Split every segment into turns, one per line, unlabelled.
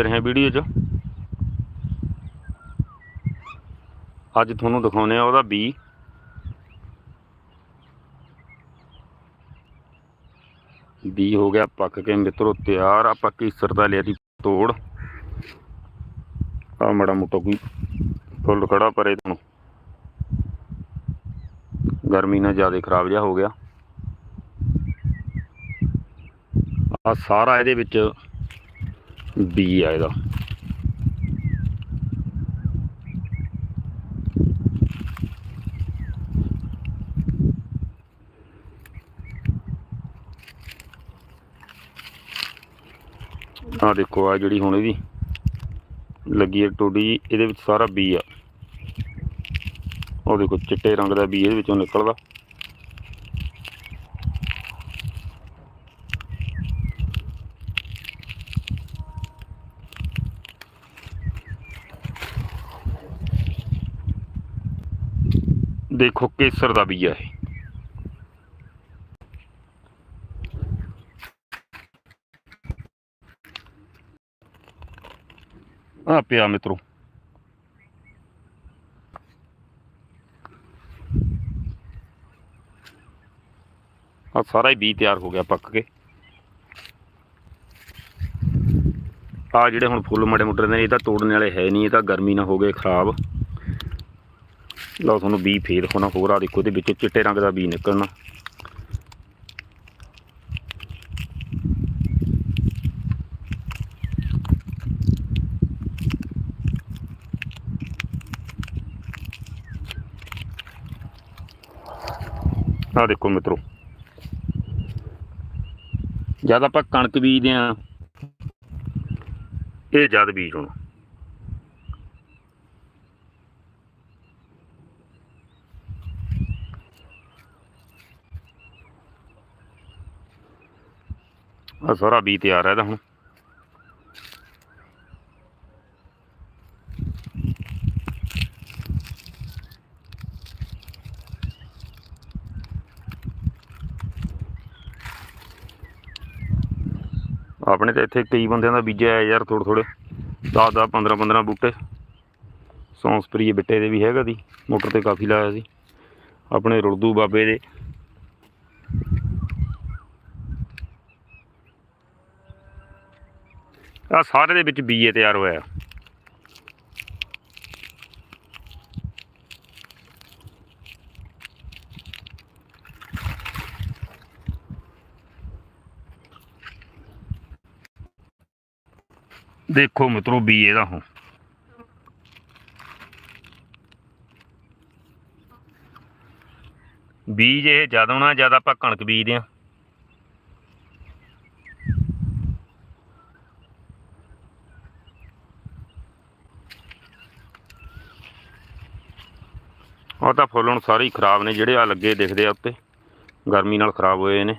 ਰਹੇ ਵੀਡੀਓ 'ਚ। ਅੱਜ ਤੁਹਾਨੂੰ ਦਿਖਾਉਨੇ ਆ ਉਹਦਾ ਬੀ। ਬੀ ਹੋ ਗਿਆ ਪੱਕ ਕੇ ਮਿੱਤਰੋ ਤਿਆਰ, ਆਪਾਂ ਕੇਸਰ ਦਾ ਲਿਆ ਦੀ ਤੋੜ। ਆ ਮੜਾ ਮੋਟਾ ਕੋਈ ਫੁੱਲ ਖੜਾ ਪਰੇ ਤੁਹਾਨੂੰ ਗਰਮੀ ਨਾਲ ਜ਼ਿਆਦਾ ਖਰਾਬ ਜਿਹਾ ਹੋ ਗਿਆ। ਆ ਸਾਰਾ ਇਹਦੇ ਵਿੱਚ ਬੀ ਆ ਇਹਦਾ। ਆ ਦੇਖੋ ਆ ਜਿਹੜੀ ਹੁਣ ਇਹਦੀ ਲੱਗੀ ਹੈ ਟੋਡੀ, ਇਹਦੇ ਵਿੱਚ ਸਾਰਾ ਬੀ ਆ। ਉਹ ਦੇਖੋ, ਚਿੱਟੇ ਰੰਗ ਦਾ ਬੀ ਇਹਦੇ ਵਿੱਚੋਂ ਨਿਕਲਦਾ। ਦੇਖੋ ਕੇਸਰ ਦਾ ਬੀ ਆ ਇਹ। ਆ ਪਿਆ ਮਿੱਤਰੋ। ਆ ਸਾਰਾ ਹੀ ਬੀ ਤਿਆਰ ਹੋ ਗਿਆ ਪੱਕ ਕੇ। ਆ ਜਿਹੜੇ ਹੁਣ ਫੁੱਲ ਮੜੇ ਮੁੱਟਰੇ ਨੇ, ਇਹ ਤਾਂ ਤੋੜਨ ਵਾਲੇ ਹੈ ਨਹੀਂ, ਇਹ ਤਾਂ ਗਰਮੀ ਨਾਲ ਹੋ ਗਏ, ਖਰਾਬ। ਲਓ ਤੁਹਾਨੂੰ ਬੀ ਫੇਲ ਹੋਣਾ ਹੋਰ ਆ ਦੇਖੋ ਇਹਦੇ ਵਿੱਚੋਂ ਚਿੱਟੇ ਰੰਗ ਦਾ ਬੀ ਨਿਕਲਣਾ। ਆ ਦੇਖੋ ਮਿੱਤਰੋ। ਜਦ ਆਪਾਂ ਕਣਕ ਬੀਜਦੇ ਆ ਇਹ ਜਦ ਬੀਜ ਹੋਣਾ। ਆ ਸਾਰਾ ਬੀ ਤਿਆਰ ਹੈ ਇਹਦਾ ਹੁਣ। ਆਪਣੇ ਤਾਂ ਇੱਥੇ ਕਈ ਬੰਦਿਆਂ ਦਾ ਬੀਜਿਆ ਹੈ ਯਾਰ ਥੋੜ੍ਹੇ ਥੋੜ੍ਹੇ। 10 10 15 15 ਬੂਟੇ। ਸੌਂਸਪਰੀ ਬਿੱਟੇ ਦੇ ਵੀ ਹੈਗਾ ਦੀ ਮੋਟਰ ਤੇ ਕਾਫੀ ਲਾਇਆ ਸੀ। ਆਪਣੇ ਰੁਲਦੂ ਬਾਬੇ ਦੇ। ਆ ਸਾਰੇ ਦੇ ਵਿੱਚ ਬੀਏ ਤਿਆਰ ਹੋਇਆ। ਦੇਖੋ ਮਿੱਤਰੋ ਬੀਏ ਦਾ ਹੁਣ। ਬੀਜ ਇਹ ਜਦੋਂ ਨਾ ਜ਼ਿਆਦਾ ਆਪਾਂ ਕਣਕ ਬੀਜਦੇ ਆ ਉਹ ਤਾਂ ਫੁੱਲ ਹੁਣ ਸਾਰੇ ਹੀ ਖਰਾਬ ਨੇ, ਜਿਹੜੇ ਆ ਲੱਗੇ ਦਿਖਦੇ ਆ ਉੱਤੇ। ਗਰਮੀ ਨਾਲ ਖਰਾਬ ਹੋਏ ਨੇ।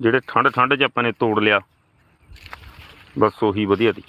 ਜਿਹੜੇ ਠੰਡ ਠੰਡ 'ਚ ਆਪਾਂ ਨੇ ਤੋੜ ਲਿਆ। ਬਸ ਉਹੀ ਵਧੀਆ ਤੀ